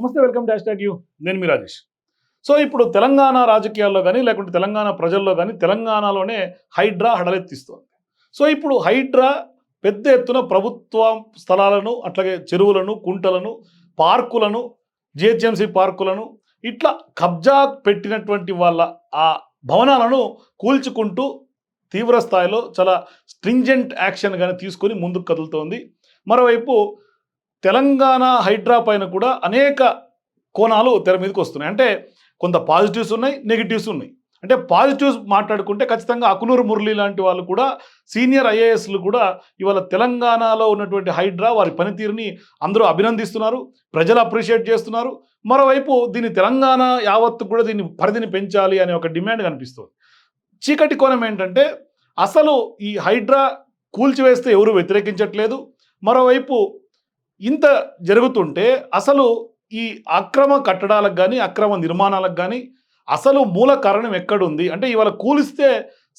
నమస్తే welcome dash tag you. నేను మీ Rajesh. So ఇప్పుడు తెలంగాణ రాజకీయాల్లో కానీ లేకుంటే తెలంగాణ ప్రజల్లో కానీ తెలంగాణలోనే హైడ్రా హడలెత్తిస్తోంది. సో ఇప్పుడు హైడ్రా పెద్ద ఎత్తున ప్రభుత్వ స్థలాలను అట్లాగే చెరువులను కుంటలను పార్కులను జిహెచ్ఎంసీ పార్కులను ఇట్లా కబ్జా పెట్టినటువంటి వాళ్ళ ఆ భవనాలను కూల్చుకుంటూ తీవ్ర స్థాయిలో చాలా స్ట్రింజెంట్ యాక్షన్ కానీ తీసుకొని ముందుకు కదులుతోంది. మరోవైపు తెలంగాణ హైడ్రా పైన కూడా అనేక కోణాలు తెర మీదకి వస్తున్నాయి. అంటే కొంత పాజిటివ్స్ ఉన్నాయి నెగిటివ్స్ ఉన్నాయి. అంటే పాజిటివ్స్ మాట్లాడుకుంటే ఖచ్చితంగా అకునూరు మురళి లాంటి వాళ్ళు కూడా సీనియర్ ఐఏఎస్లు కూడా ఇవాళ తెలంగాణలో ఉన్నటువంటి హైడ్రా వారి పనితీరుని అందరూ అభినందిస్తున్నారు ప్రజలు అప్రిషియేట్ చేస్తున్నారు. మరోవైపు దీన్ని తెలంగాణ యావత్తు కూడా దీన్ని పరిధిని పెంచాలి అనే ఒక డిమాండ్ కనిపిస్తుంది. చీకటి కోణం ఏంటంటే అసలు ఈ హైడ్రా కూల్చివేస్తే ఎవరు వ్యతిరేకించట్లేదు. మరోవైపు ఇంత జరుగుతుంటే అసలు ఈ అక్రమ కట్టడాలకు కానీ అక్రమ నిర్మాణాలకు కానీ అసలు మూల కారణం ఎక్కడుంది? అంటే ఇవాళ కూలిస్తే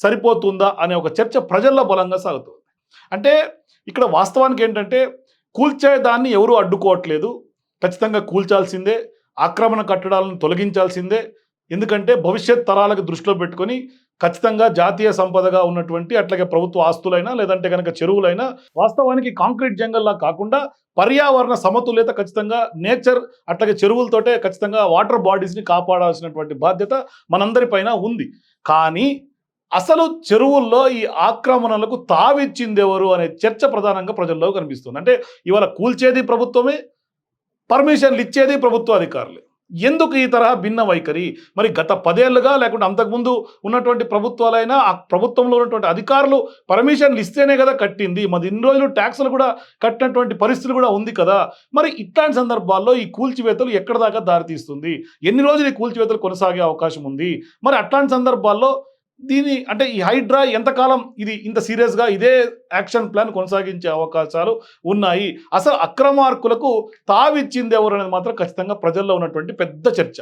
సరిపోతుందా అనే ఒక చర్చ ప్రజల్లో బలంగా సాగుతుంది. అంటే ఇక్కడ వాస్తవానికి ఏంటంటే కూల్చే దాన్ని అడ్డుకోవట్లేదు. ఖచ్చితంగా కూల్చాల్సిందే ఆక్రమణ కట్టడాలను తొలగించాల్సిందే. ఎందుకంటే భవిష్యత్ తరాలకు దృష్టిలో పెట్టుకొని ఖచ్చితంగా జాతీయ సంపదగా ఉన్నటువంటి అట్లాగే ప్రభుత్వ ఆస్తులైనా లేదంటే కనుక చెరువులైనా వాస్తవానికి కాంక్రీట్ జంగల్లా కాకుండా పర్యావరణ సమతుల్యత ఖచ్చితంగా నేచర్ అట్లాగే చెరువులతోటే ఖచ్చితంగా వాటర్ బాడీస్ని కాపాడాల్సినటువంటి బాధ్యత మనందరిపైన ఉంది. కానీ అసలు చెరువుల్లో ఈ ఆక్రమణలకు తావిచ్చింది ఎవరు అనే చర్చ ప్రధానంగా ప్రజల్లో కనిపిస్తుంది. అంటే ఇవాళ కూల్చేది ప్రభుత్వమే పర్మిషన్లు ఇచ్చేది ప్రభుత్వ అధికారులే ఎందుకు ఈ తరహా భిన్న వైఖరి? మరి గత పదేళ్ళుగా లేకుంటే అంతకుముందు ఉన్నటువంటి ప్రభుత్వాలైనా ఆ ప్రభుత్వంలో ఉన్నటువంటి అధికారులు పర్మిషన్లు ఇస్తేనే కదా కట్టింది. మరి ఇన్ని రోజులు ట్యాక్సులు కూడా కట్టినటువంటి పరిస్థితులు కూడా ఉంది కదా. మరి ఇట్లాంటి సందర్భాల్లో ఈ కూల్చివేతలు ఎక్కడ దాకా దారితీస్తుంది? ఎన్ని రోజులు ఈ కూల్చివేతలు కొనసాగే అవకాశం ఉంది? మరి అట్లాంటి సందర్భాల్లో దీని అంటే ఈ హైడ్రా ఎంతకాలం ఇది ఇంత సీరియస్గా ఇదే యాక్షన్ ప్లాన్ కొనసాగించే అవకాశాలు ఉన్నాయి. అసలు అక్రమార్కులకు తావిచ్చింది ఎవరు అనేది మాత్రం ఖచ్చితంగా ప్రజల్లో ఉన్నటువంటి పెద్ద చర్చ.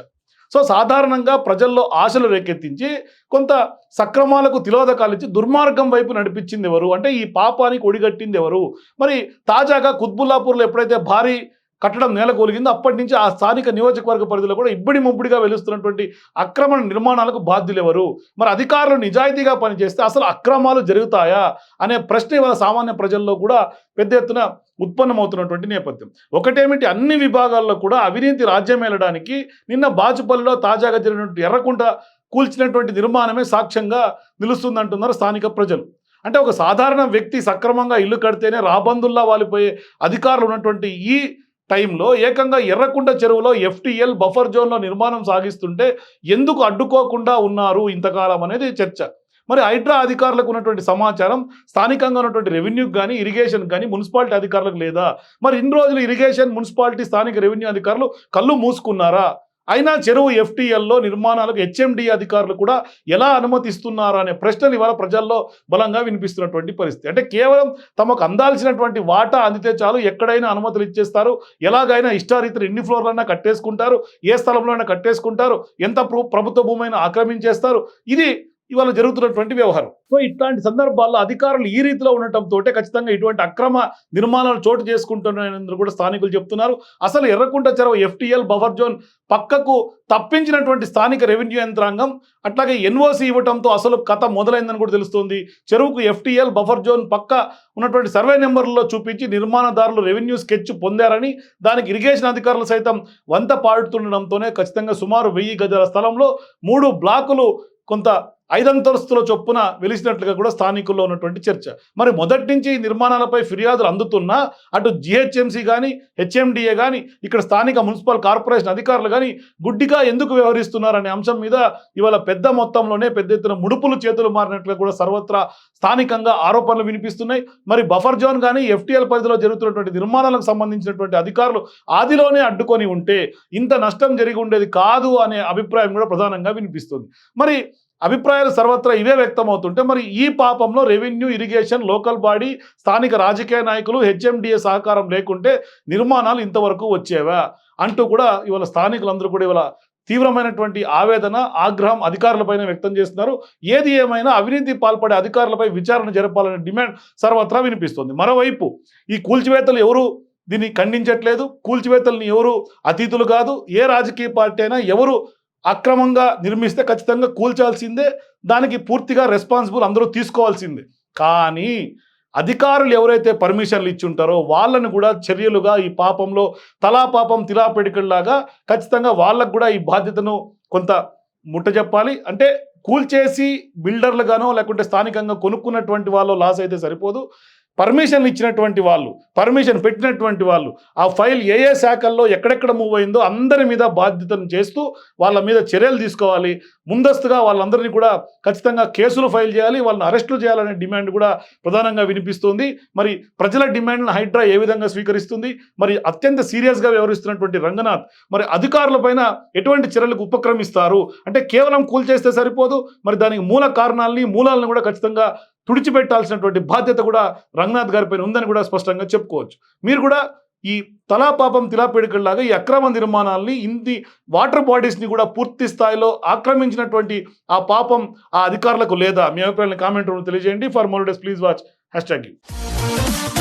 సో సాధారణంగా ప్రజల్లో ఆశలు రేకెత్తించి కొంత సక్రమాలకు తిలోదకాలు ఇచ్చి దుర్మార్గం వైపు నడిపించింది ఎవరు? అంటే ఈ పాపానికి ఒడిగట్టింది ఎవరు? మరి తాజాగా కుత్బుల్లాపూర్లో ఎప్పుడైతే భారీ కట్టడం నేలకూలిగింది. అప్పటి నుంచి ఆ స్థానిక నియోజకవర్గ పరిధిలో కూడా ఇబ్బడి ముబ్బడిగా వెలుస్తున్నటువంటి అక్రమ నిర్మాణాలకు బాధ్యులెవరు? మరి అధికారులు నిజాయితీగా పనిచేస్తే అసలు అక్రమాలు జరుగుతాయా? అనే ప్రశ్న ఇవాళ సామాన్య ప్రజల్లో కూడా పెద్ద ఎత్తున ఉత్పన్నమవుతున్నటువంటి నేపథ్యం. ఒకటేమిటి? అన్ని విభాగాల్లో కూడా అవినీతి రాజ్యమేలడానికి నిన్న బాచుపల్లిలో తాజాగా జరిగినటువంటి ఎర్రకుంట కూల్చినటువంటి నిర్మాణమే సాక్ష్యంగా నిలుస్తుందంటున్నారు స్థానిక ప్రజలు. అంటే ఒక సాధారణ వ్యక్తి సక్రమంగా ఇల్లు కడితేనే రాబందుల్లా వాలిపోయే అధికారులు ఉన్నటువంటి ఈ టైంలో ఏకంగా ఎర్రకుండ చెరువులో ఎఫ్టీఎల్ బఫర్ జోన్లో నిర్మాణం సాగిస్తుంటే ఎందుకు అడ్డుకోకుండా ఉన్నారు ఇంతకాలం అనేది చర్చ. మరి హైడ్రా అధికారులకు ఉన్నటువంటి సమాచారం స్థానికంగా ఉన్నటువంటి రెవెన్యూకి కానీ ఇరిగేషన్ కానీ మున్సిపాలిటీ అధికారులకు లేదా? మరి ఇన్ని రోజులు ఇరిగేషన్ మున్సిపాలిటీ స్థానిక రెవెన్యూ అధికారులు కళ్ళు మూసుకున్నారా? అయినా చెరువు ఎఫ్టీఎల్లో నిర్మాణాలకు హెచ్ఎండి అధికారులు కూడా ఎలా అనుమతిస్తున్నారు అనే ప్రశ్నలు ఇవాళ ప్రజల్లో బలంగా వినిపిస్తున్నటువంటి పరిస్థితి. అంటే కేవలం తమకు అందాల్సినటువంటి వాటా అందితే చాలు ఎక్కడైనా అనుమతులు ఇచ్చేస్తారు ఎలాగైనా ఇష్టారీతులు ఎన్ని ఫ్లోర్లైనా కట్టేసుకుంటారు ఏ స్థలంలో అయినా కట్టేసుకుంటారు ఎంత ప్రభుత్వ భూమైనా ఆక్రమించేస్తారు. ఇది ఇవాళ జరుగుతున్నటువంటి వ్యవహారం. సో ఇట్లాంటి సందర్భాల్లో అధికారులు ఈ రీతిలో ఉండటంతో ఖచ్చితంగా ఇటువంటి అక్రమ నిర్మాణాలు చోటు చేసుకుంటున్నాయని కూడా స్థానికులు చెప్తున్నారు. అసలు ఎర్రకుంట చెరువు ఎఫ్టీఎల్ బఫర్ జోన్ పక్కకు తప్పించినటువంటి స్థానిక రెవెన్యూ యంత్రాంగం అట్లాగే ఎన్ఓసి ఇవ్వటంతో అసలు కథ మొదలైందని కూడా తెలుస్తుంది. చెరువుకు ఎఫ్టీఎల్ బఫర్ జోన్ పక్క ఉన్నటువంటి సర్వే నెంబర్లలో చూపించి నిర్మాణదారులు రెవెన్యూ స్కెచ్ పొందారని దానికి ఇరిగేషన్ అధికారులు సైతం వంత పాడుతుండడంతోనే ఖచ్చితంగా సుమారు వెయ్యి గజాల స్థలంలో మూడు బ్లాకులు కొంత ఐదంతస్తుల చొప్పున వెలిసినట్లుగా కూడా స్థానికుల్లో ఉన్నటువంటి చర్చ. మరి మొదటి నుంచి ఈ నిర్మాణాలపై ఫిర్యాదులు అందుతున్నా అటు జిహెచ్ఎంసీ కానీ హెచ్ఎండిఏ కానీ ఇక్కడ స్థానిక మున్సిపల్ కార్పొరేషన్ అధికారులు కానీ గుడ్డిగా ఎందుకు వ్యవహరిస్తున్నారనే అంశం మీద ఇవాళ పెద్ద మొత్తంలోనే పెద్ద ఎత్తున ముడుపులు చేతులు మారినట్లుగా కూడా సర్వత్రా స్థానికంగా ఆరోపణలు వినిపిస్తున్నాయి. మరి బఫర్ జోన్ కానీ ఎఫ్టీఎల్ పరిధిలో జరుగుతున్నటువంటి నిర్మాణాలకు సంబంధించినటువంటి అధికారులు ఆదిలోనే అడ్డుకొని ఉంటే ఇంత నష్టం జరిగి ఉండేది కాదు అనే అభిప్రాయం కూడా ప్రధానంగా వినిపిస్తుంది. మరి అభిప్రాయాలు సర్వత్రా ఇవే వ్యక్తమవుతుంటే మరి ఈ పాపంలో రెవెన్యూ ఇరిగేషన్ లోకల్ బాడీ స్థానిక రాజకీయ నాయకులు హెచ్ఎండిఏ సహకారం లేకుంటే నిర్మాణాలు ఇంతవరకు వచ్చేవా అంటూ కూడా ఇవాళ స్థానికులందరూ కూడా ఇవాళ తీవ్రమైనటువంటి ఆవేదన ఆగ్రహం అధికారులపైన వ్యక్తం చేస్తున్నారు. ఏది ఏమైనా అవినీతి పాల్పడే అధికారులపై విచారణ జరపాలనే డిమాండ్ సర్వత్రా వినిపిస్తుంది. మరోవైపు ఈ కూల్చివేతలు ఎవరు దీన్ని ఖండించట్లేదు? కూల్చివేతల్ని ఎవరు అతీతులు కాదు? ఏ రాజకీయ పార్టీ అయినా ఎవరు అక్రమంగా నిర్మిస్తే ఖచ్చితంగా కూల్చాల్సిందే దానికి పూర్తిగా రెస్పాన్సిబుల్ అందరూ తీసుకోవాల్సిందే. కానీ అధికారులు ఎవరైతే పర్మిషన్లు ఇచ్చి ఉంటారో వాళ్ళని కూడా చర్యలుగా ఈ పాపంలో తలా పాపం తిలా పెడికల్లాగా ఖచ్చితంగా వాళ్ళకు కూడా ఈ బాధ్యతను కొంత ముట్ట చెప్పాలి అంటే కూల్చేసి బిల్డర్లుగానో లేకుంటే స్థానికంగా కొనుక్కున్నటువంటి వాళ్ళు లాస్ అయితే సరిపోదు. పర్మిషన్ ఇచ్చినటువంటి వాళ్ళు పర్మిషన్ పెట్టినటువంటి వాళ్ళు ఆ ఫైల్ ఏ ఏ శాఖల్లో ఎక్కడెక్కడ మూవ్ అయిందో అందరి మీద బాధ్యతను చేస్తూ వాళ్ళ మీద చర్యలు తీసుకోవాలి. ముందస్తుగా వాళ్ళందరినీ కూడా ఖచ్చితంగా కేసులు ఫైల్ చేయాలి వాళ్ళని అరెస్టులు చేయాలనే డిమాండ్ కూడా ప్రధానంగా వినిపిస్తుంది. మరి ప్రజల డిమాండ్ను హైడ్రా ఏ విధంగా స్వీకరిస్తుంది? మరి అత్యంత సీరియస్గా వ్యవహరిస్తున్నటువంటి రంగనాథ్ మరి అధికారులపైన ఎటువంటి చర్యలకు ఉపక్రమిస్తారు? అంటే కేవలం కూల్చేస్తే సరిపోదు మరి దానికి మూల కారణాలని మూలాలను కూడా ఖచ్చితంగా తుడిచిపెట్టాల్సినటువంటి బాధ్యత కూడా రంగనాథ్ గారిపైన ఉందని కూడా స్పష్టంగా చెప్పుకోవచ్చు. మీరు కూడా ఈ తలాపాపం తిలాపేడికల్లాగా ఈ అక్రమ నిర్మాణాలని ఇన్ని వాటర్ బాడీస్ని కూడా పూర్తి స్థాయిలో ఆక్రమించినటువంటి ఆ పాపం ఆ అధికారులకు లేదా మీ అభిప్రాయాలను కామెంట్ రూమ్ తెలియజేయండి. For more days please watch. Hashtag you.